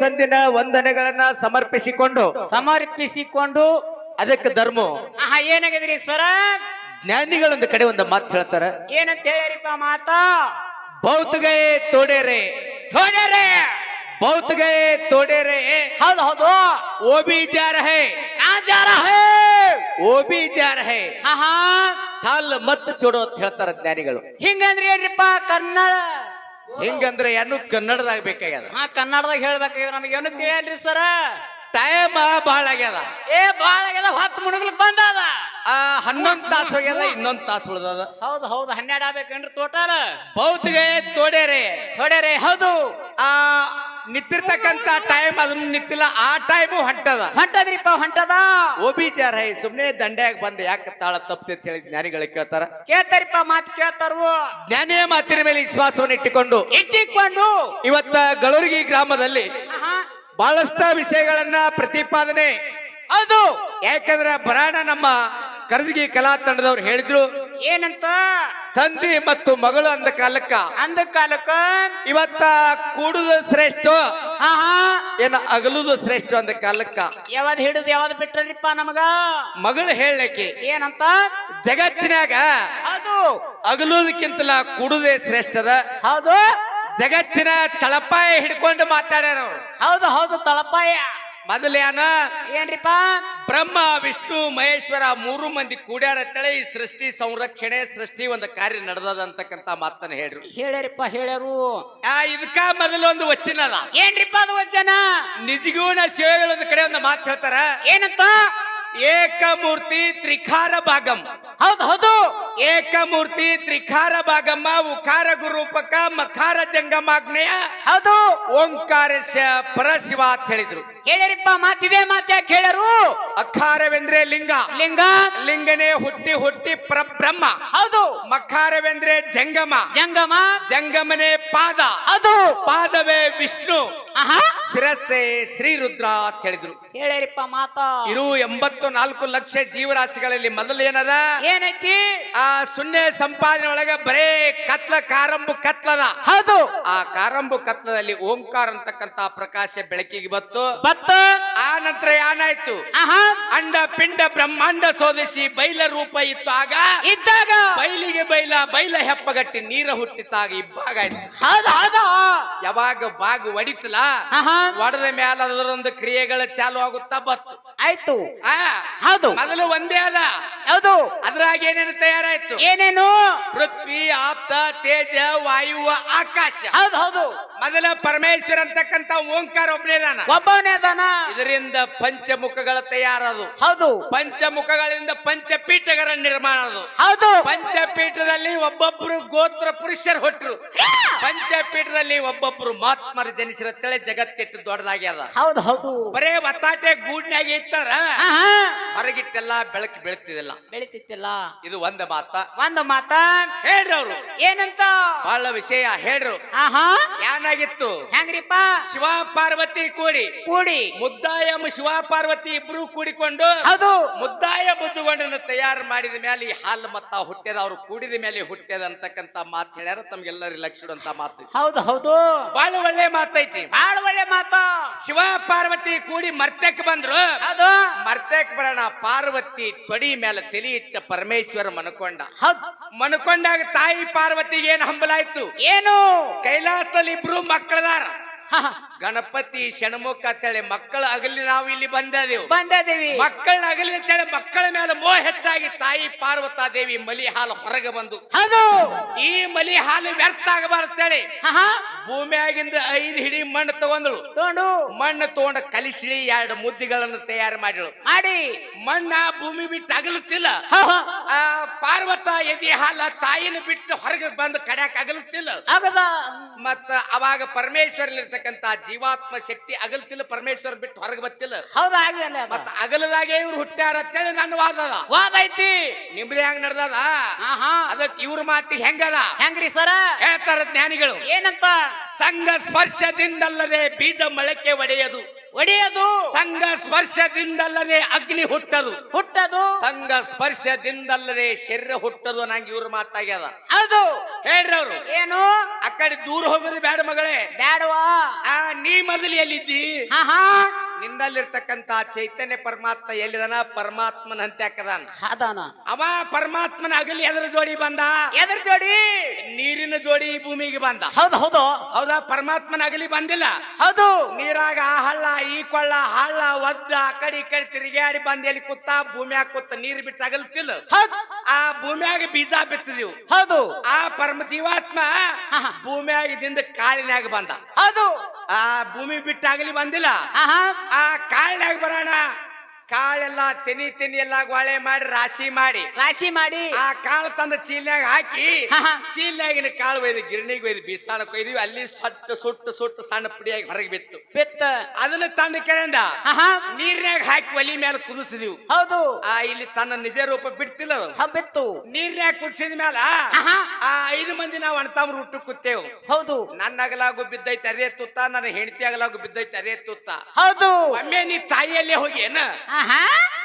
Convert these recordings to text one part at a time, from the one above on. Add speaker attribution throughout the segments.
Speaker 1: ಸಂದಿನ ವಂದನೆಗಳನ್ನ ಸಮರ್ಪಿಸಿಕೊಂಡು
Speaker 2: ಸಮರ್ಪಿಸಿಕೊಂಡು
Speaker 1: ಅದಕ್ಕೆ ಧರ್ಮ.
Speaker 2: ಆಹಾ ಏನಾಗಿದ್ರಿ ಸರ?
Speaker 1: ಜ್ಞಾನಿಗಳೊಂದು ಕಡೆ ಒಂದು ಮಾತು ಹೇಳ್ತಾರ.
Speaker 2: ಏನಂತ ಹೇಳಿರಿಪ್ಪ ಮಾತಾ?
Speaker 1: ಭೌತಗೈ ತೋಡೇರೆ.
Speaker 2: ತೋಡೇರೆ.
Speaker 1: ಭೌತಗೈ ತೋಡೇರೆ.
Speaker 2: ಹೌದು ಹೌದು.
Speaker 1: ಓ ಬಿ ಹೇ ಕಾ
Speaker 2: ಜಾರ ಹೇ
Speaker 1: ಓ ಬಿ ಜಾ ರಹೆ
Speaker 2: ಆಹಾ.
Speaker 1: ತಾಲ್ ಮತ್ ಚೋಡೋ ಅಂತ ಹೇಳ್ತಾರ ಜ್ಞಾನಿಗಳು.
Speaker 2: ಹಿಂಗಂದ್ರೆ ಏನ್ರಿಪ್ಪ ಕನ್ನಡ
Speaker 1: ಹಿಂಗಂದ್ರೆ ಏನು ಕನ್ನಡದಾಗ ಬೇಕಾಗ್ಯದ?
Speaker 2: ಹಾ ಕನ್ನಡದಾಗ ಹೇಳ್ಬೇಕಾಗ್ಯದ ನಮಗೆ. ಏನು ತಿಳಿಯಲ್ರಿ ಸರ
Speaker 1: ಟೈಮ್ ಬಹಳ ಆಗ್ಯದ.
Speaker 2: ಏ ಬಾಳ ಆಗ್ಯದ ಹತ್ತು ಮುಣಗ್ಲಿಕ್ ಬಂದದ.
Speaker 1: ಆ ಹನ್ನೊಂದ್ ತಾಸು ಹೋಗ್ಯದ ಇನ್ನೊಂದ್ ತಾಸು ಉಳ್ದದ.
Speaker 2: ಹೌದು ಹೌದು ಹನ್ನೆರಡು ಆಗ್ಬೇಕೇನ್ರಿ ಟೋಟಲ್
Speaker 1: ಬೌದ್ಧಗೇ ತೋಡೇರಿ
Speaker 2: ತೋಡೇರಿ ಹೌದು.
Speaker 1: ಆ ನಿಂತಿರ್ತಕ್ಕಂತ ಟೈಮ್ ಅದನ್ನ ನಿಂತಿಲ್ಲ ಆ ಟೈಮು ಹೊಂಟದ.
Speaker 2: ಹೊಂಟದ್ರಿಪ್ಪ ಹೊಂಟದ.
Speaker 1: ಓಬಿಚಾರ ಸುಮ್ನೆ ದಂಡ್ಯಾಗ ಬಂದ ಯಾಕೆ ತಾಳ ತಪ್ಪದೆ ಅಂತ ಹೇಳಿ ಜ್ಞಾನಿಗಳಿಗೆ ಕೇಳ್ತಾರ.
Speaker 2: ಕೇಳ್ತಾರಿಪ್ಪ ಮಾತು ಕೇಳ್ತಾರು.
Speaker 1: ಜ್ಞಾನಿಯ ಮಾತಿನ ಮೇಲೆ ವಿಶ್ವಾಸವನ್ನು ಇಟ್ಟುಕೊಂಡು
Speaker 2: ಇಟ್ಟಿಕೊಂಡು.
Speaker 1: ಇವತ್ತ ಗಳೂರಿಗಿ ಗ್ರಾಮದಲ್ಲಿ
Speaker 2: ಬಹಳಷ್ಟು
Speaker 1: ಬಹಳಷ್ಟ ವಿಷಯಗಳನ್ನ ಪ್ರತಿಪಾದನೆ.
Speaker 2: ಅದು
Speaker 1: ಯಾಕಂದ್ರೆ ಬರಾಣ ನಮ್ಮ ಕರ್ಜಗಿ ಕಲಾ ತಂಡದವ್ರು ಹೇಳಿದ್ರು.
Speaker 2: ಏನಂತ?
Speaker 1: ತಂದೆ ಮತ್ತು ಮಗಳು ಅಂದ ಕಾಲಕ್ಕ.
Speaker 2: ಅಂದ ಕಾಲಕ್ಕ.
Speaker 1: ಇವತ್ತ ಕೂಡುದು ಶ್ರೇಷ್ಠ. ಏನ ಅಗಲುದು ಶ್ರೇಷ್ಠ ಅಂದ ಕಾಲಕ್ಕ.
Speaker 2: ಯಾವ್ದು ಹಿಡಿದು ಯಾವ್ದು ಬಿಟ್ಟರಿಪ್ಪ ನಮಗ?
Speaker 1: ಮಗಳು ಹೇಳಕ್ಕೆ
Speaker 2: ಏನಂತ?
Speaker 1: ಜಗತ್ತಿನಾಗ
Speaker 2: ಅದು
Speaker 1: ಅಗಲುದಕ್ಕಿಂತಲ ಕೂಡುದೇ ಶ್ರೇಷ್ಠದ.
Speaker 2: ಹೌದು.
Speaker 1: ಜಗತ್ತಿನ ತಳಪಾಯ ಹಿಡ್ಕೊಂಡು ಮಾತಾಡ್ಯಾರ
Speaker 2: ಹೌದು ಹೌದು ತಳಪಾಯ.
Speaker 1: ಮೊದಲೇನ
Speaker 2: ಏನ್ರಿಪ್ಪ?
Speaker 1: ಬ್ರಹ್ಮ ವಿಷ್ಣು ಮಹೇಶ್ವರ ಮೂರು ಮಂದಿ ಕೂಡ್ಯಾರ ಈ ಸೃಷ್ಟಿ ಸಂರಕ್ಷಣೆ ಸೃಷ್ಟಿ ಒಂದು ಕಾರ್ಯ ನಡೆದದ ಅಂತಕ್ಕಂತ ಮಾತನ್ನ ಹೇಳ್ರಿ.
Speaker 2: ಹೇಳ್ಯಾರಿಪ್ಪ ಹೇಳ್ಯಾರು.
Speaker 1: ಆ ಇದಕ್ಕ ಮೊದಲು ಒಂದು ವಚನ ಅದ.
Speaker 2: ಏನ್ರಿಪ್ಪ ಅದು ವಚನ?
Speaker 1: ನಿಜಗೂಣ ಶಿವಗಳೊಂದು ಕಡೆ ಒಂದು ಮಾತು ಹೇಳ್ತಾರ.
Speaker 2: ಏನಂತ?
Speaker 1: ಏಕಮೂರ್ತಿ ತ್ರಿಖಾರ ಭಾಗಂ.
Speaker 2: ಹೌದು ಹೌದು.
Speaker 1: ಏಕಮೂರ್ತಿ ತ್ರಿಖಾರ ಭಾಗಮ್ಮ ಉಕಾರ ಗುರೂಪಕ ಮಖಾರ ಜಂಗಮಾಗ್ನೇಯ
Speaker 2: ಹೌದು.
Speaker 1: ಓಂಕಾರ ಪರಶಿವ ಅಂತ ಹೇಳಿದ್ರು.
Speaker 2: ಹೇಳಿರಿಪ್ಪ ಮಾತಿದೆ ಮಾತ್ಯ ಯಾಕೆ ಹೇಳ್ಯಾರು
Speaker 1: ಅಖಾರವೆಂದ್ರೆ ಲಿಂಗ.
Speaker 2: ಲಿಂಗ.
Speaker 1: ಲಿಂಗನೇ ಹುಟ್ಟಿ ಹುಟ್ಟಿ ಪ್ರಬ್ರಹ್ಮ
Speaker 2: ಹೌದು.
Speaker 1: ಮಖಾರವೆಂದ್ರೆ ಜಂಗಮ.
Speaker 2: ಜಂಗಮ.
Speaker 1: ಜಂಗಮನೇ ಪಾದ.
Speaker 2: ಅದು.
Speaker 1: ಪಾದವೇ ವಿಷ್ಣು.
Speaker 2: ಆಹಾ.
Speaker 1: ಶ್ರೀ ರುದ್ರ ಅಂತ ಹೇಳಿದ್ರು.
Speaker 2: ಹೇಳಿರಿಪ್ಪ ಮಾತಾ.
Speaker 1: ಇರು ಎಂಬತ್ತು ನಾಲ್ಕು ಲಕ್ಷ ಜೀವರಾಶಿಗಳಲ್ಲಿ ಮೊದಲು ಏನದ?
Speaker 2: ಏನೈತಿ?
Speaker 1: ಆ ಸುನ್ನೆ ಸಂಪಾದನೆ ಒಳಗೆ ಬರೇ ಕತ್ಲ ಕಾರಂಬು ಕತ್ಲದ.
Speaker 2: ಹೌದು.
Speaker 1: ಆ ಕಾರಂಬು ಕತ್ಲದಲ್ಲಿ ಓಂಕಾರ ಅಂತಕ್ಕಂತ ಪ್ರಕಾಶ ಬೆಳಕಿಗೆ ಬತ್ತು
Speaker 2: ಬತ್ತು
Speaker 1: ಆ ನಂತರ ಏನಾಯ್ತು?
Speaker 2: ಆಹಾ.
Speaker 1: ಅಂಡ ಪಿಂಡ ಬ್ರಹ್ಮಾಂಡ ಸೋದಿಸಿ ಬೈಲ ರೂಪ ಇತ್ತಾಗ ಆಗ
Speaker 2: ಇದ್ದಾಗ
Speaker 1: ಬೈಲಿಗೆ ಬೈಲ ಬೈಲ ಹೆಪ್ಪಗಟ್ಟಿ ನೀರ ಹುಟ್ಟಿತ್ತಾಗ ಇಬ್ಬಾಗ ಆಯ್ತು. ಯಾವಾಗ ಬಾಗು ಒಡಿತಲ?
Speaker 2: ಆಹಾ
Speaker 1: ಮೇಲೆ ಮ್ಯಾಲ ಅದರೊಂದು ಕ್ರಿಯೆಗಳು ಚಾಲು ಆಗುತ್ತಾ ಬತ್ತು
Speaker 2: ಆಯ್ತು.
Speaker 1: ಆ
Speaker 2: ಹೌದು.
Speaker 1: ಮೊದಲು ಒಂದೇ ಅದ.
Speaker 2: ಹೌದು.
Speaker 1: ಅದ್ರಾಗ ಏನೇನು ತಯಾರಾಯ್ತು?
Speaker 2: ಏನೇನು?
Speaker 1: ಪೃಥ್ವಿ ಆಪ್ತ ತೇಜ ವಾಯು ಆಕಾಶ.
Speaker 2: ಹೌದು ಹೌದು.
Speaker 1: ಮೊದಲ ಪರಮೇಶ್ವರ ಅಂತಕ್ಕಂತ ಓಂಕಾರ ಒಬ್ಬನೇ
Speaker 2: ಅದಾನ.
Speaker 1: ಇದರಿಂದ ಪಂಚಮುಖಗಳ ತಯಾರದು
Speaker 2: ಹೌದು.
Speaker 1: ಪಂಚಮುಖಗಳಿಂದ ಪಂಚಪೀಠಗಳ ನಿರ್ಮಾಣ ಅದು.
Speaker 2: ಹೌದು.
Speaker 1: ಪಂಚಪೀಠದಲ್ಲಿ ಒಬ್ಬೊಬ್ರು ಗೋತ್ರ ಪುರುಷರು ಹೊಟ್ಟರು ಪಂಚಪೀಠದಲ್ಲಿ ಒಬ್ಬೊಬ್ರು ಮಹಾತ್ಮರು ಜನಿಸಿರ ತಳೆ ಜಗತ್ತಿಟ್ಟು ದೊಡ್ಡದಾಗ್ಯದ.
Speaker 2: ಹೌದು ಹೌದು.
Speaker 1: ಬರೇ ಒತ್ತಾಟೆ ಗೂಡ್ನಾಗ ಇತ್ತಾರ ಹೊರಗಿಟ್ಟೆಲ್ಲ ಬೆಳಕು ಬೆಳತಿದಿಲ್ಲ
Speaker 2: ಬೆಳಿತಿತ್ತಿಲ್ಲ.
Speaker 1: ಇದು ಒಂದ ಮಾತ.
Speaker 2: ಒಂದ ಮಾತ.
Speaker 1: ಹೇಳ್ರಿ ಅವ್ರು
Speaker 2: ಏನಂತ?
Speaker 1: ಬಹಳ ವಿಷಯ ಹೇಳ್ರು.
Speaker 2: ಆಹಾ.
Speaker 1: ಏನಾಗಿತ್ತು
Speaker 2: ಹೆಂಗ್ರಿಪ್ಪ
Speaker 1: ಶಿವ ಪಾರ್ವತಿ ಕೂಡಿ.
Speaker 2: ಕೂಡಿ.
Speaker 1: ಮುದ್ದಾಯಂ ಶಿವ ಪಾರ್ವತಿ ಇಬ್ರು ಕೂಡಿಕೊಂಡು
Speaker 2: ಅದು.
Speaker 1: ಮುದ್ದಾಯ ಬುದ್ಧುಗೊಂಡನ ತಯಾರು ಮಾಡಿದ ಮೇಲೆ ಈ ಹಾಲು ಮತ್ತ ಹುಟ್ಟ್ಯದ ಅವ್ರು ಕೂಡಿದ ಮೇಲೆ ಹುಟ್ಟ್ಯದ ಅಂತಕ್ಕಂತ ಮಾತು ಹೇಳ್ಯಾರ ತಮ್ಗೆಲ್ಲರಿ ಅಂತ ಮಾತು
Speaker 2: ಹೌದು ಹೌದು.
Speaker 1: ಬಹಳ ಒಳ್ಳೆ ಮಾತೈತಿ
Speaker 2: ಬಹಳ ಒಳ್ಳೆ ಮಾತು.
Speaker 1: ಶಿವ ಪಾರ್ವತಿ ಕೂಡಿ ಮರ್ತೆಕ್ ಬಂದ್ರು.
Speaker 2: ಅದು
Speaker 1: ಮರ್ತೆಕ್ ಬರೋಣ ಪಾರ್ವತಿ ತೊಡಿ ಮೇಲೆ ತಲಿ ಇಟ್ಟ ಪರಮೇಶ್ವರ ಮನಕೊಂಡ. ಮನಕೊಂಡಾಗ ತಾಯಿ ಪಾರ್ವತಿಗೆ ಏನ್ ಹಂಬಲಾಯ್ತು
Speaker 2: ಏನು?
Speaker 1: ಕೈಲಾಸದಲ್ಲಿ ಇಬ್ರು ಮಕ್ಕಳದಾರ ಗಣಪತಿ ಷಣ್ಮುಖ ಅಂತೇಳಿ ಮಕ್ಕಳ ಅಗಲಿ ನಾವು ಇಲ್ಲಿ ಬಂದದೇವು.
Speaker 2: ಬಂದದೇವಿ.
Speaker 1: ಮಕ್ಕಳನ್ನ ಅಗಲಿ ಅಂತೇಳಿ ಮಕ್ಕಳ ಮೇಲೆ ಮೋಹ ಹೆಚ್ಚಾಗಿ ತಾಯಿ ಪಾರ್ವತಾ ದೇವಿ ಮಲಿ ಹಾಲು ಹೊರಗೆ ಬಂದು.
Speaker 2: ಹೌದು.
Speaker 1: ಈ ಮಲಿ ಹಾಲು ವ್ಯರ್ಥ ಆಗಬಾರ್ದೇಳಿ ಭೂಮಿಯಾಗಿಂದ ಐದು ಹಿಡಿ ಮಣ್ಣು ತಗೊಂಡಳು
Speaker 2: ತಗೊಂಡು.
Speaker 1: ಮಣ್ಣು ತಗೊಂಡ ಕಲಿಸಿಡಿ ಎರಡು ಮುದ್ದಿಗಳನ್ನು ತಯಾರು ಮಾಡಿಳು
Speaker 2: ಮಾಡಿ.
Speaker 1: ಮಣ್ಣ ಭೂಮಿ ಬಿಟ್ಟು ಅಗಲುತ್ತಿಲ್ಲ. ಆ ಪಾರ್ವತ ಎದಿ ಹಾಲ ತಾಯಿನ ಬಿಟ್ಟು ಹೊರಗೆ ಬಂದು ಕಡ್ಯಾಕ ಅಗಲುತ್ತಿಲ್ಲ
Speaker 2: ಆಗದ?
Speaker 1: ಮತ್ತ ಅವಾಗ ಪರಮೇಶ್ವರಲ್ಲಿರ್ತಕ್ಕಂತ ಜೀವಾತ್ಮ ಶಕ್ತಿ ಅಗಲ್ತಿಲ್ಲ ಪರಮೇಶ್ವರ ಬಿಟ್ಟು ಹೊರಗೆ ಬತ್ತಿಲ್ಲ
Speaker 2: ಹೌದು ಆಗಿಲ್ಲ ಅದ.
Speaker 1: ಮತ್ತ ಅಗಲದಾಗೆ ಇವ್ರು ಹುಟ್ಟ್ಯಾರ ಅಂತೇಳಿ ನನ್ನ ವಾದ ಅದ.
Speaker 2: ವಾದ ಐತಿ.
Speaker 1: ನಿಮ್ರಿ ಹೆಂಗ್ ನಡ್ದದ?
Speaker 2: ಹಾ
Speaker 1: ಅದಕ್ ಇವ್ರ ಮಾತಿ ಹೆಂಗದ?
Speaker 2: ಹೆಂಗ್ರಿ ಸರ?
Speaker 1: ಹೇಳ್ತಾರ ಜ್ಞಾನಿಗಳು.
Speaker 2: ಏನಂತ?
Speaker 1: ಸಂಘ ಸ್ಪರ್ಶದಿಂದಲ್ಲದೆ ಬೀಜ ಮೊಳಕೆ ಒಡೆಯದು.
Speaker 2: ಒಡೆಯದು.
Speaker 1: ಸಂಘ ಸ್ಪರ್ಶದಿಂದಲ್ಲದೆ ಅಗ್ನಿ ಹುಟ್ಟದು.
Speaker 2: ಹುಟ್ಟದು.
Speaker 1: ಸಂಘ ಸ್ಪರ್ಶದಿಂದಲ್ಲದೆ ಶರೀರ ಹುಟ್ಟದು ನಂಗೆ ಇವ್ರ ಮಾತಾಗ್ಯದ.
Speaker 2: ಅದು
Speaker 1: ಹೇಳ್ರಿ ಅವ್ರು
Speaker 2: ಏನು?
Speaker 1: ಆ ಕಡೆ ದೂರ ಹೋಗೋದು ಬೇಡ ಮಗಳೇ.
Speaker 2: ಬ್ಯಾಡವಾ?
Speaker 1: ಆ ನೀ ಮೊದಲು ಎಲ್ಲಿದ್ದಿ? ನಿನ್ನಲ್ಲಿರ್ತಕ್ಕಂತ ಚೈತನ್ಯ ಪರಮಾತ್ಮ ಎಲ್ಲಿದನ? ಪರಮಾತ್ಮನ ಹಂತೆ ಹಾಕದಾನ.
Speaker 2: ಅದಾನ
Speaker 1: ಅವ ಪರಮಾತ್ಮನ ಅಗಲಿ ಎದ್ರ ಜೋಡಿ ಬಂದ.
Speaker 2: ಎದ್ರ ಜೋಡಿ.
Speaker 1: ನೀರಿನ ಜೋಡಿ ಈ ಭೂಮಿಗೆ ಬಂದ.
Speaker 2: ಹೌದು ಹೌದು.
Speaker 1: ಹೌದಾ? ಪರಮಾತ್ಮನ ಅಗಲಿ ಬಂದಿಲ್ಲ.
Speaker 2: ಹೌದು.
Speaker 1: ನೀರಾಗ ಆ ಹಳ್ಳ ಈ ಕೊಳ್ಳ ಹಳ್ಳ ಒದ್ದ ಆ ಕಡೆ ಈ ಕಡೆ ತಿರುಗಾಡಿ ಬಂದ ಎಲ್ಲಿ ಕೂತ ಭೂಮಿಯಾಗ ಕೂತ ನೀರು ಬಿಟ್ಟು ಅಗಲ್ತಿಲ್ಲ. ಆ ಭೂಮಿಯಾಗ ಬೀಜ ಬಿತ್ತಿದೀವಿ.
Speaker 2: ಹೌದು.
Speaker 1: ಆ ಪರಮ ಜೀವಾತ್ಮ. ಭೂಮಿಯಾಗಿದಿಂದ ಕಾಳಿನಾಗ ಬಂದ.
Speaker 2: ಹೌದು.
Speaker 1: ಆ ಭೂಮಿ ಬಿಟ್ಟಾಗಲಿ ಬಂದಿಲ್ಲ. ಆ ಕಾಳಿನಾಗ ಬರೋಣ. ಕಾಳೆಲ್ಲ ತೆನಿ ತೆನಿ ಎಲ್ಲ ಗೋಳೆ ಮಾಡಿ ರಾಶಿ ಮಾಡಿ.
Speaker 2: ರಾಶಿ ಮಾಡಿ.
Speaker 1: ಆ ಕಾಳು ತಂದ ಚೀಲ್ನಾಗ ಹಾಕಿ
Speaker 2: ಆಹಾ.
Speaker 1: ಚೀಲ್ನಾಗಿನ ಕಾಳು ಒಯ್ದು ಗಿರಣಿಗೆ ಒಯ್ದು ಬೀಸಾಣ ಕೊಯ್ದಿವಿ ಅಲ್ಲಿ ಸಟ್ಟು ಸುಟ್ಟು ಸುಟ್ಟು ಸಣ್ಣ ಪುಡಿಯಾಗಿ ಹೊರಗೆ ಬಿತ್ತು.
Speaker 2: ಬಿತ್ತ.
Speaker 1: ಅದನ್ನ ತಂದ ಕೆರೆಯಿಂದ
Speaker 2: ನೀರ್ನಾಗ
Speaker 1: ನೀರ್ನ್ಯಾಗ ಹಾಕಿ ಒಲಿ ಮೇಲೆ ಕುದಿಸಿದೀವಿ.
Speaker 2: ಹೌದು.
Speaker 1: ಆ ಇಲ್ಲಿ ತನ್ನ ನಿಜ ರೂಪ ಬಿಡ್ತಿಲ್ಲ
Speaker 2: ಬಿತ್ತು.
Speaker 1: ನೀರ್ನ್ಯಾಗ ಕುದಿಸಿದ ಮ್ಯಾಲ. ಆ ಐದು ಮಂದಿ ನಾವು ಅಣ್ತಾಮ್ರ ಊಟ ಕೂತೇವು.
Speaker 2: ಹೌದು.
Speaker 1: ನನ್ನ ಅಗಲಾಗು ಬಿದ್ದೈತೆ ಅದೇ ತುತ್ತ. ನನ್ನ ಹೆಂಡತಿ ಅಗಲಾಗು ಬಿದ್ದೈತೆ ಅದೇ ತುತ್ತ.
Speaker 2: ಹೌದು.
Speaker 1: ಒಮ್ಮೆ ನೀ ತಾಯಿಯಲ್ಲೇ ಹೋಗಿ ಏನ?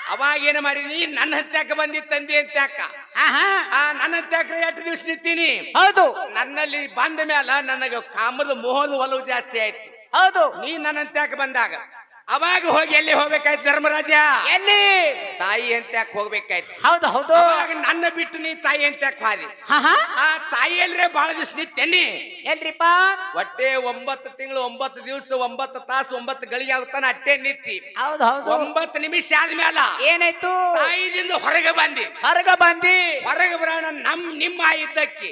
Speaker 1: ಅವಾಗ ಏನ ಮಾಡಿನಿ ನನ್ನ ಹತ್ಯಾಕ ಬಂದಿ ತಂದಿ ಅಂತ್ಯಾಕ.
Speaker 2: ಆಹಾ.
Speaker 1: ಆ ನನ್ನ ಹತ್ಯಾಕ್ರೆ ಎಷ್ಟು ದಿವ್ಸ ನಿಂತೀನಿ?
Speaker 2: ಹೌದು.
Speaker 1: ನನ್ನಲ್ಲಿ ಬಂದ ಮ್ಯಾಲ ನನಗೆ ಕಾಮದ ಮೋಹದ ಒಲವು ಜಾಸ್ತಿ ಆಯ್ತು.
Speaker 2: ಹೌದು.
Speaker 1: ನೀ ನನ್ನ ಹತ್ಯಾಕ ಬಂದಾಗ ಅವಾಗ ಹೋಗಿ ಎಲ್ಲಿ ಹೋಗ್ಬೇಕಾಯ್ತು ಧರ್ಮರಾಜ?
Speaker 2: ಎಲ್ಲಿ?
Speaker 1: ತಾಯಿ ಅಂತ್ಯಾಕ ಹೋಗ್ಬೇಕಾಯ್ತು?
Speaker 2: ಹೌದು ಹೌದು.
Speaker 1: ಅವಾಗ ನನ್ನ ಬಿಟ್ಟು ನೀ ತಾಯಿ ಅಂತ ಹಾದಿ? ಆ ತಾಯಿ ಎಲ್ರೆ ಬಹಳ ದಿವಸ ನಿತ್ತೆನಿ
Speaker 2: ಎಲ್ರಿಪ್ಪ?
Speaker 1: ಒಟ್ಟೆ ಒಂಬತ್ತು ತಿಂಗಳು ಒಂಬತ್ತು ದಿವಸ ಒಂಬತ್ತು ತಾಸು ಒಂಬತ್ತು ಗಳಿಗೆ ಆಗುತ್ತಾನ ಅಟ್ಟೆ ನಿತ್ತಿ.
Speaker 2: ಹೌದು ಹೌದು.
Speaker 1: ಒಂಬತ್ತು ನಿಮಿಷ ಆದ್ಮೇಲ
Speaker 2: ಏನಾಯ್ತು?
Speaker 1: ತಾಯಿದಿಂದ ಹೊರಗೆ ಬಂದಿ.
Speaker 2: ಹೊರಗೆ ಬಂದಿ?
Speaker 1: ಹೊರಗೆ ಬರೋಣ ನಮ್ ನಿಮ್ಮ ಇದ್ದಕ್ಕಿ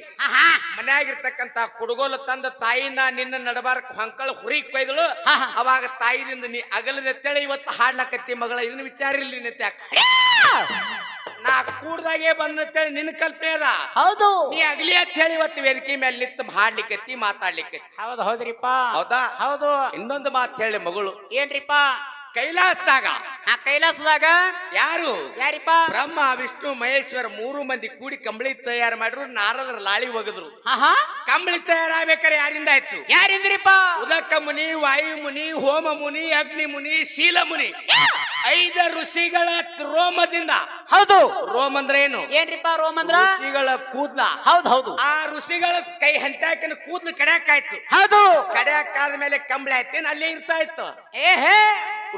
Speaker 1: ಮನೆಯಾಗಿರ್ತಕ್ಕಂತ ಕುಡುಗೋಲು ತಂದ ತಾಯಿನ ನಿನ್ನ ನಡಬಾರಕ್ ಹೊಂಕಳ ಹುರಿ ಕೊಯ್ದಳು. ಅವಾಗ ತಾಯಿದಿಂದ ನೀ ಅಗಲದೆತ್ತೇಳಿ ಇವತ್ತು ಹಾಡ್ಲಕತ್ತಿ ಮಗಳ ಇದನ್ನ ವಿಚಾರ ಇಲ್ಲಿ ನಿತ್ಯಾಕ ನಾ ಕೂಡ್ದಾಗೆ ಬಂದ ನಿನ್ನ ಕಲ್ಪನೆ ಅದ.
Speaker 2: ಹೌದು.
Speaker 1: ನೀ ಅಗಲಿ ಅಂತ ಹೇಳಿ ಇವತ್ತು ವೇದಿಕೆ ಮೇಲೆ ನಿಂತು ಹಾಡ್ಲಿಕ್ಕತ್ತಿ ಮಾತಾಡ್ಲಿಕ್ಕೆ
Speaker 2: ಹೌದು ಹೌದ್ರಿಪ್ಪ.
Speaker 1: ಹೌದಾ?
Speaker 2: ಹೌದು.
Speaker 1: ಇನ್ನೊಂದು ಮಾತು ಹೇಳಿ ಮಗಳು.
Speaker 2: ಏನ್ರಿಪ್ಪ?
Speaker 1: ಕೈಲಾಸದಾಗ
Speaker 2: ಆ ಕೈಲಾಸದಾಗ
Speaker 1: ಯಾರು?
Speaker 2: ಯಾರಿಪ್ಪ?
Speaker 1: ಬ್ರಹ್ಮ ವಿಷ್ಣು ಮಹೇಶ್ವರ ಮೂರು ಮಂದಿ ಕೂಡಿ ಕಂಬಳಿ ತಯಾರು ಮಾಡಿದ್ರು ನಾರದ್ರ ಲಾಳಿ ಒಗದ್ರು
Speaker 2: ಆಹಾ.
Speaker 1: ಕಂಬಳಿ ತಯಾರಾಗ್ಬೇಕಾರೆ ಯಾರಿಂದ ಆಯ್ತು?
Speaker 2: ಯಾರಿಂದ್ರಿಪ್ಪ?
Speaker 1: ಉದಕ ಮುನಿ ವಾಯು ಮುನಿ ಹೋಮ ಮುನಿ ಅಗ್ನಿ ಮುನಿ ಶೀಲ ಮುನಿ. ಐದ ಋಷಿಗಳ ರೋಮದಿಂದ.
Speaker 2: ಹೌದು.
Speaker 1: ರೋಮ್ ಅಂದ್ರೆ ಏನು?
Speaker 2: ಏನ್ರಿಪ್ಪ ರೋಮಂದ್ರ
Speaker 1: ಋಷಿಗಳ ಕೂದ್ಲ.
Speaker 2: ಹೌದು ಹೌದು.
Speaker 1: ಆ ಋಷಿಗಳ ಕೈ ಹಂತಾಕಿನ ಕೂದ್ಲು ಕಡ್ಯಾಕಾಯ್ತು
Speaker 2: ಹೌದು.
Speaker 1: ಕಡ್ಯಾಕಾದ ಮೇಲೆ ಕಂಬಳಿ ಆಯ್ತೇನು ಅಲ್ಲೇ ಇರ್ತಾ ಇತ್ತು?
Speaker 2: ಏ ಹೇ.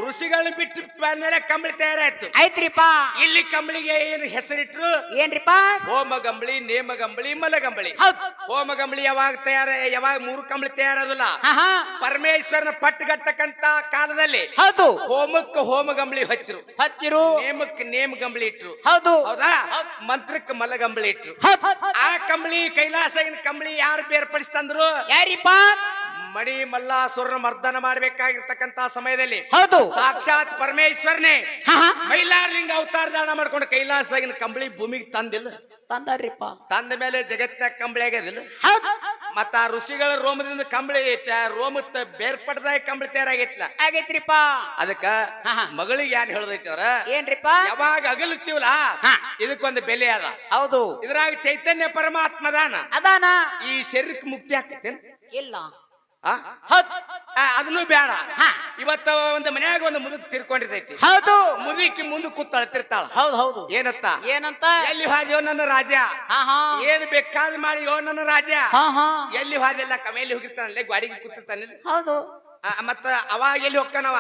Speaker 1: ಋಷಿಗಳು ಬಿಟ್ಟು ಮೇಲೆ ಕಂಬಳಿ ತಯಾರಾಯ್ತು.
Speaker 2: ಐತ್ರಿಪ್ಪ
Speaker 1: ಇಲ್ಲಿ ಕಂಬಳಿಗೆ ಏನು ಹೆಸರಿಟ್ರು?
Speaker 2: ಏನ್ರಿಪ್ಪ?
Speaker 1: ಹೋಮ ಗಂಬಳಿ ನೇಮ ಗಂಬಳಿ ಮಲ ಗಂಬಳಿ
Speaker 2: ಹೌದು.
Speaker 1: ಹೋಮ ಗಂಬಳಿ ಯಾವಾಗ ತಯಾರ ಯಾವಾಗ ಮೂರು ಕಂಬಳಿ ತಯಾರದಲ್ಲ ಪರಮೇಶ್ವರನ ಪಟ್ಟುಗಟ್ಟಕ್ಕಂತ ಕಾಲದಲ್ಲಿ
Speaker 2: ಹೌದು.
Speaker 1: ಹೋಮಕ್ಕೆ ಹೋಮ ಗಂಬಳಿ ಹಚ್ಚರು.
Speaker 2: ಹಚ್ಚಿರು.
Speaker 1: ನೇಮಕ್ಕೆ ನೇಮ ಗಂಬಳಿ ಇಟ್ರು.
Speaker 2: ಹೌದು.
Speaker 1: ಹೌದಾ? ಮಂತ್ರಕ್ಕೆ ಮಲ ಗಂಬಳಿ ಇಟ್ರು. ಆ ಕಂಬಳಿ ಕೈಲಾಸ ಕಂಬಳಿ ಯಾರು ಬೇರ್ಪಡಿಸ್ತಂದ್ರು
Speaker 2: ಯಾರಿಪ್ಪ?
Speaker 1: ಮಣಿ ಮಲ್ಲಾಸುರನ ಮರ್ದನ ಮಾಡ್ಬೇಕಾಗಿರ್ತಕ್ಕಂತ ಸಮಯದಲ್ಲಿ
Speaker 2: ಹೌದು.
Speaker 1: ಸಾಕ್ಷಾತ್ ಪರಮೇಶ್ವರನೇ ಮೈಲಾರಲಿಂಗ ಅವತಾರ ದಾನ ಮಾಡ್ಕೊಂಡು ಕೈಲಾಸದಾಗಿನ ಕಂಬಳಿ ಭೂಮಿಗೆ ತಂದಿಲ್ಲ.
Speaker 2: ತಂದ್ರಿಪ್ಪ
Speaker 1: ತಂದ ಮೇಲೆ ಜಗತ್ತಿನ ಕಂಬಳಿ ಆಗ್ಯದಿಲ್ಲ. ಮತ್ತ ಆ ಋಷಿಗಳ ರೋಮದಿಂದ ಕಂಬಳಿ ಐತೆ. ರೋಮತ್ತ ಬೇರ್ಪಡದ ಕಂಬಳಿ ತಯಾರಾಗೈತಿಲ್ಲ
Speaker 2: ಆಗೈತ್ರಿಪ್ಪ.
Speaker 1: ಅದಕ್ಕ. ಮಗಳಿಗೆ ಏನ್ ಹೇಳದೈತಿ ಅವ್ರ?
Speaker 2: ಏನ್ರಿಪ್ಪ?
Speaker 1: ಯಾವಾಗ ಅಗಲುತ್ತೀವಲ್ಲ. ಇದಕ್ಕೊಂದು ಬೆಲೆ ಅದ.
Speaker 2: ಹೌದು.
Speaker 1: ಇದ್ರಾಗ ಚೈತನ್ಯ ಪರಮಾತ್ಮದಾನ.
Speaker 2: ಅದಾನ?
Speaker 1: ಈ ಶರೀರಕ್ಕೆ ಮುಕ್ತಿ ಆಕತ್ತೇನ್
Speaker 2: ಇಲ್ಲ.
Speaker 1: ಆ, ಬೇಡ.
Speaker 2: ಹಾ.
Speaker 1: ಇವತ್ತ ಒಂದು ಮನ್ಯಾಗ ಒಂದು ಮುದುಕ್ ತಿರ್ಕೊಂಡಿರ್ತೈತಿ
Speaker 2: ಹೌದು.
Speaker 1: ಮುದುಕಿ ಮುಂದೆ ಕೂತಾಳ ತಿರ್ತಾಳ
Speaker 2: ಹೌದು ಹೌದು.
Speaker 1: ಏನತ್ತ
Speaker 2: ಏನಂತ?
Speaker 1: ಎಲ್ಲಿ ಹಾದ್ಯೋ ನನ್ನ ರಾಜ
Speaker 2: ಹಾ ಹಾ.
Speaker 1: ಏನ್ ಬೇಕಾದ್ ಮಾಡಿಯೋ ನನ್ನ ರಾಜ ಎಲ್ಲಿ ಹಾದಿಲ್ಲ ಕಮೇಲಿ ಹೋಗಿರ್ತಾನಲ್ಲೇ ಗಾಡಿಗೆ ಕೂತಿರ್ತಾನೆ
Speaker 2: ಹೌದು.
Speaker 1: ಮತ್ತ ಅವಾಗ ಎಲ್ಲಿ ಹೋಗ್ತಾನವ?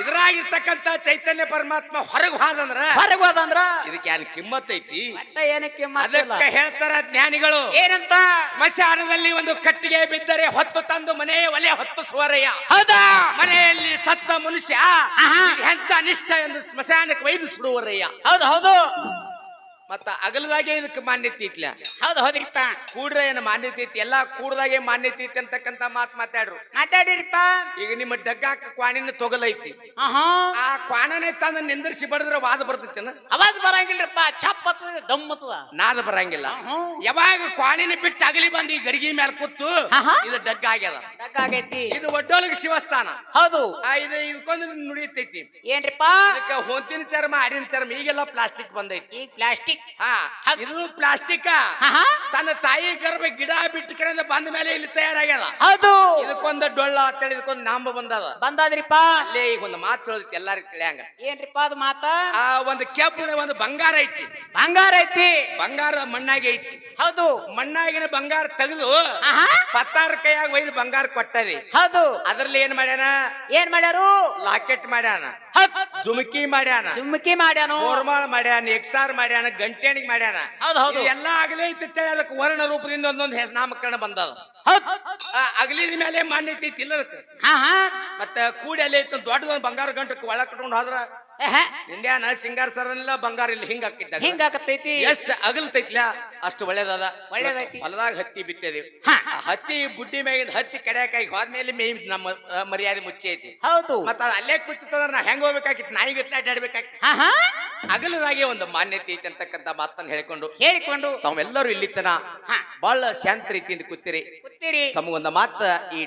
Speaker 1: ಇದ್ರಾಗಿರ್ತಕ್ಕಂತ ಚೈತನ್ಯ ಪರಮಾತ್ಮ ಹೊರಗ್ ಹೋದಂದ್ರ
Speaker 2: ಹೊರಗೆ ಹೋದಂದ್ರ?
Speaker 1: ಇದಕ್ಕೆ ಏನ್ ಕಿಮ್ಮತ್ ಐತಿ?
Speaker 2: ಏನಕ್ಕೆ
Speaker 1: ಅದಕ್ಕೆ ಹೇಳ್ತಾರ ಜ್ಞಾನಿಗಳು.
Speaker 2: ಏನಂತ?
Speaker 1: ಸ್ಮಶಾನದಲ್ಲಿ ಒಂದು ಕಟ್ಟಿಗೆ ಬಿದ್ದರೆ ಹೊತ್ತು ತಂದು ಮನೆ ಒಲೆ ಹೊತ್ತು ಸುವರಯ್ಯ.
Speaker 2: ಹೌದಾ?
Speaker 1: ಮನೆಯಲ್ಲಿ ಸತ್ತ ಮನುಷ್ಯ ಎಂತ ಅನಿಷ್ಟ ಎಂದು ಸ್ಮಶಾನಕ್ಕೆ ಒಯ್ದು ಸುಡುವರಯ್ಯ.
Speaker 2: ಹೌದು ಹೌದು.
Speaker 1: ಮತ್ತ ಅಗಲದಾಗೆ ಇದಕ್ಕೆ ಮಾನ್ಯತೆ ಐತ್ಲ.
Speaker 2: ಹೌದು ಹೌದ್ರಿಪ್ಪ.
Speaker 1: ಕೂಡ್ರೆ ಏನು ಮಾನ್ಯತೆ ಐತಿ? ಎಲ್ಲಾ ಕೂಡದಾಗೆ ಮಾನ್ಯತೆ ಐತಿ ಅಂತಕ್ಕಂತ ಮಾತ್ ಮಾತಾಡ್ರು.
Speaker 2: ಮಾತಾಡಿರಿಪ್ಪ.
Speaker 1: ಈಗ ನಿಮ್ಮ ಡಗ್ಗಾಕ ಕ್ವಾಣಿನ ತೊಗಲೈತಿ ಆ ಕ್ವಾಣನೆ ತಂದ ನಿಂದಿರ್ಸಿ ಬಡದ್ರ ವಾದ ಬರ್ತೈತಿ
Speaker 2: ಅವಾಜ್ ಬರಂಗಿಲ್ರಪ್ಪ. ಚಪ್ಪ ಹತ್ತದ ದಮ್ ಹತ್ತದ.
Speaker 1: ನಾದ ಬರಂಗಿಲ್ಲ. ಯಾವಾಗ ಕ್ವಾಣಿನ ಬಿಟ್ಟು ಅಗಲಿ ಬಂದು ಈ ಗಡಿಗೆ ಮೇಲೆ ಕೂತು
Speaker 2: ಆಹಾ.
Speaker 1: ಇದು ಡಗ್ಗ ಆಗ್ಯದ.
Speaker 2: ಆಗೈತಿ.
Speaker 1: ಇದು ಒಡ್ಡೋಲಗ ಶಿವಸ್ಥಾನ.
Speaker 2: ಹೌದು.
Speaker 1: ಆ, ಇದು ಇದಕ್ಕೊಂದು ನುಡಿತೈತಿ
Speaker 2: ಏನ್ರಿಪ್ಪ?
Speaker 1: ಇದಕ್ಕೆ ಹೊಂತಿನ ಚರ್ಮ ಆಡಿನ ಚರ್ಮ ಈಗೆಲ್ಲ ಪ್ಲಾಸ್ಟಿಕ್ ಬಂದೈತಿ.
Speaker 2: ಈಗ ಪ್ಲಾಸ್ಟಿಕ್
Speaker 1: ಹಾ ಇದು ಪ್ಲಾಸ್ಟಿಕ್. ತನ್ನ ತಾಯಿ ಗರ್ಭ ಗಿಡ ಬಿಟ್ಟ ಕಡೆಯಿಂದ ಬಂದ ಮೇಲೆ ಇಲ್ಲಿ ತಯಾರಾಗ್ಯದ.
Speaker 2: ಅದು
Speaker 1: ಇದಕ್ಕೊಂದು ಡೊಳ್ಳ ಅಂತೇಳಿ ಇದಕ್ಕೊಂದು ನಾಂಬ ಬಂದದ.
Speaker 2: ಬಂದಾದ್ರಿಪ್ಪ.
Speaker 1: ಅಲ್ಲೇ ಈಗ ಒಂದು ಮಾತು ಹೇಳೋದಕ್ಕೆ ಎಲ್ಲಾರಿಗೂ ತಿಳಿಯಂಗ.
Speaker 2: ಏನ್ರಿಪ್ಪ ಅದು ಮಾತ?
Speaker 1: ಆ ಒಂದು ಕೆಬ್ಬಣ ಒಂದು ಬಂಗಾರ ಐತಿ.
Speaker 2: ಬಂಗಾರ ಐತಿ.
Speaker 1: ಬಂಗಾರ ಮಣ್ಣಾಗಿ ಐತಿ.
Speaker 2: ಹೌದು.
Speaker 1: ಮಣ್ಣಾಗಿನ ಬಂಗಾರ ತೆಗೆದು. ಪತ್ತಾರ ಕೈಯಾಗ ಒಯ್ದು ಬಂಗಾರ ಕೊಟ್ಟದಿ.
Speaker 2: ಹೌದು.
Speaker 1: ಅದ್ರಲ್ಲಿ ಏನ್ ಮಾಡ್ಯಾನ?
Speaker 2: ಏನ್ ಮಾಡ್ಯಾರು?
Speaker 1: ಲಾಕೆಟ್ ಮಾಡ್ಯಾನ. ಜುಮಕಿ ಮಾಡ್ಯಾನ.
Speaker 2: ಜುಮಕಿ ಮಾಡ್ಯಾನ.
Speaker 1: ಗೋರ್ಮಾಳ ಮಾಡ್ಯಾನ ಎಕ್ಸಾರ್ ಮಾಡ್ಯಾನ ಗಂಟೆಣಿಗೆ ಮಾಡ್ಯಾರ
Speaker 2: ಹೌದು, ಹೌದು.
Speaker 1: ಎಲ್ಲ ಆಗಲೇ ಐತಿ ಅದಕ್ಕೆ ವರ್ಣ ರೂಪದಿಂದ ಒಂದೊಂದು ಹೆಸರು ನಾಮಕರಣ ಬಂದದ
Speaker 2: ಹೌದ್.
Speaker 1: ಆ ಅಗಲಿದ ಮೇಲೆ ಮಾನ್ಯತೆ ಐತಿ ಇಲ್ಲ ಅದಕ್ಕೆ
Speaker 2: ಹಾ ಹಾ
Speaker 1: ಮತ್ತ ಕೂಡಿ ಅಲ್ಲಿ ಇತ್ತು ದೊಡ್ಡದೊಂದು ಬಂಗಾರ ಗಂಟಕ್ಕೆ ಒಳ ಕಟ್ಕೊಂಡು ಹೋದ್ರ
Speaker 2: ಎಹೆ,
Speaker 1: ಸಿಂಗಾರ್ ಸರನಿಲ್ಲ ಬಂಗಾರ ಇಲ್ಲಿ ಹಿಂಗ ಹಾಕಿದ್ದ
Speaker 2: ಹಿಂಗ ಹಾಕತೈತಿ.
Speaker 1: ಎಷ್ಟ್ ಅಗಲ್ತೈತ್ಲ? ಅಷ್ಟು ಒಳ್ಳೇದದ.
Speaker 2: ಒಳ್ಳೇದೈತಿ.
Speaker 1: ಹೊಲದಾಗ ಹತ್ತಿ ಬಿತ್ತೇವಿ ಹತ್ತಿ ಬುಡ್ಡಿ ಮ್ಯಾಗಿಂದ ಹತ್ತಿ ಕಡೆಯಕಾಯಿ ಹೋದ್ಮೇಲೆ ಮೇ ನಮ್ಮ ಮರ್ಯಾದೆ ಮುಚ್ಚಿ ಐತಿ
Speaker 2: ಹೌದು.
Speaker 1: ಮತ್ತ ಅಲ್ಲೇ ಕೂತಿತ್ತಂದ್ರ ನಾ ಹೆಂಗ್ ಹೋಗ್ಬೇಕಾಗಿತ್ತು? ನಾಯಿ ಗತ್ಲೆ ಅಡ್ಡಾಡ್ಬೇಕಾಗಿತ್ತು
Speaker 2: ಹಾ ಹಾ.
Speaker 1: ಅಗಲದಾಗೆ ಒಂದು ಮಾನ್ಯತೆ ಐತಿ ಅಂತಕ್ಕಂತ ಮಾತನ್ನ ಹೇಳ್ಕೊಂಡು
Speaker 2: ಹೇಳಿಕೊಂಡು
Speaker 1: ತಾವೆಲ್ಲರೂ ಇಲ್ಲಿ ತನ
Speaker 2: ಹಾ.
Speaker 1: ಬಹಳ ಶಾಂತ ರೀತಿಯಿಂದ ಕೂತಿರಿ.
Speaker 2: ಕೂತಿರಿ.
Speaker 1: ತಮಗೊಂದು ಮಾತ ಈ